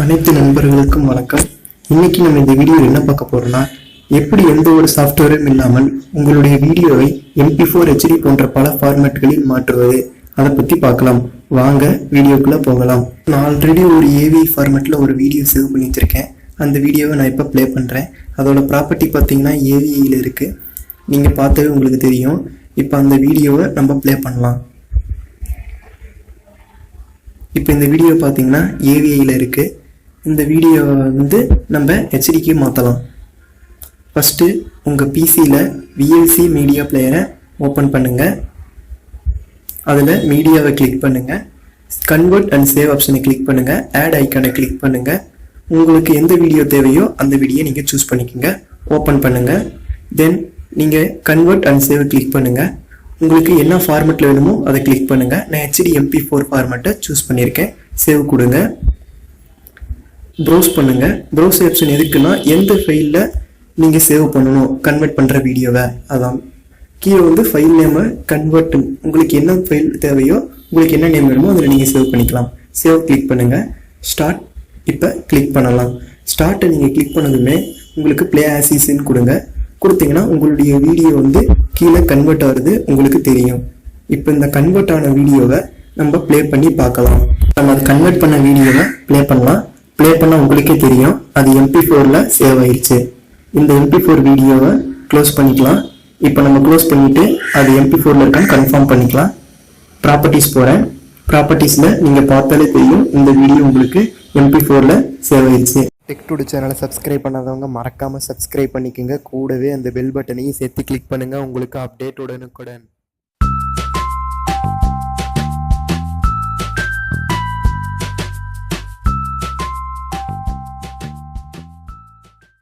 அனைத்து நண்பர்களுக்கும் வணக்கம். இன்னைக்கு நம்ம இந்த வீடியோ என்ன பார்க்க போறோம்னா எப்படி எந்த ஒரு சாஃப்ட்வேரும் இல்லாமல் உங்களுடைய வீடியோவை எம்பி ஃபோர் ஹெச்டி போன்ற பல ஃபார்மேட்களில் மாற்றுவது? அதை பத்தி பார்க்கலாம். வாங்க வீடியோக்குள்ள போகலாம். நான் ஆல்ரெடி ஒரு ஏவி ஃபார்மேட்ல ஒரு வீடியோ சேவ் பண்ணி வச்சிருக்கேன். அந்த வீடியோவை நான் இப்போ ப்ளே பண்றேன். அதோட ப்ராப்பர்ட்டி பார்த்தீங்கன்னா ஏவியில் இருக்கு. நீங்க பார்த்தாவே உங்களுக்கு தெரியும். இப்போ அந்த வீடியோவை நம்ம ப்ளே பண்ணலாம். இப்போ இந்த வீடியோ பார்த்தீங்கன்னா ஏவிஐயில் இருக்குது இந்த வீடியோவை வந்து நம்ம ஹெச்டிக்கு மாற்றலாம் ஃபஸ்ட்டு உங்கள் பிசியில் விஎல்சி மீடியா பிளேயரை ஓப்பன் பண்ணுங்கள் அதில் மீடியாவை கிளிக் பண்ணுங்கள் கன்வெர்ட் அண்ட் சேவ் ஆப்ஷனை கிளிக் பண்ணுங்கள் ஆட் ஐக்கானை கிளிக் பண்ணுங்கள் உங்களுக்கு எந்த வீடியோ தேவையோ அந்த வீடியோ நீங்கள் சூஸ் பண்ணிக்கோங்க. ஓப்பன் பண்ணுங்கள் தென் நீங்கள் கன்வெர்ட் அண்ட் சேவ் கிளிக் பண்ணுங்கள் உங்களுக்கு என்ன ஃபார்மெட்டில் வேணுமோ அதை கிளிக் பண்ணுங்கள் நான் ஹெச்டி எம்பி ஃபோர் ஃபார்மெட்டை சூஸ் பண்ணியிருக்கேன். சேவ் கொடுங்க. ப்ரௌஸ் பண்ணுங்கள் ப்ரௌஸ் ஆப்ஷன் எதுக்குன்னா எந்த ஃபைலில் நீங்கள் சேவ் பண்ணணும் கன்வெர்ட் பண்ணுற வீடியோவை அதான். கீழே வந்து ஃபைல் நேமை கன்வெர்ட் உங்களுக்கு என்ன ஃபைல் தேவையோ உங்களுக்கு என்ன நேம் வேணுமோ அதில் நீங்கள் சேவ் பண்ணிக்கலாம். சேவ் கிளிக் பண்ணுங்கள் ஸ்டார்ட் இப்போ கிளிக் பண்ணலாம். ஸ்டார்ட்டை நீங்கள் கிளிக் பண்ணதுமே உங்களுக்கு ப்ளே ஆசிஸ்ன்னு கொடுங்க. கொடுத்தீங்கன்னா உங்களுடைய வீடியோ வந்து கீழே கன்வெர்ட் ஆகுது உங்களுக்கு தெரியும். இப்போ இந்த கன்வெர்ட் ஆன வீடியோவை நம்ம ப்ளே பண்ணி பார்க்கலாம். நம்ம அது கன்வெர்ட் பண்ண வீடியோவை ப்ளே பண்ணலாம். ப்ளே பண்ண உங்களுக்கே தெரியும். அது எம்பி ஃபோரில் சேவ் ஆயிடுச்சு இந்த எம்பி ஃபோர் வீடியோவை க்ளோஸ் பண்ணிக்கலாம். இப்போ நம்ம க்ளோஸ் பண்ணிவிட்டு அது எம்பி ஃபோரில் இருக்கான்னு கன்ஃபார்ம் பண்ணிக்கலாம். ப்ராப்பர்ட்டிஸ் போகிறேன் ப்ராப்பர்ட்டிஸில் நீங்கள் பார்த்தாலே தெரியும் இந்த வீடியோ உங்களுக்கு எம்பி ஃபோரில் சேவ் ஆயிடுச்சு டெக் டுடு சேனலை சப்ஸ்கிரைப் பண்ணாதவங்க மறக்காமல் சப்ஸ்கிரைப் பண்ணிக்கோங்க. கூடவே அந்த பெல் பட்டனையும் சேர்த்து கிளிக் பண்ணுங்கள் உங்களுக்கு அப்டேட் உடனுக்குடன்.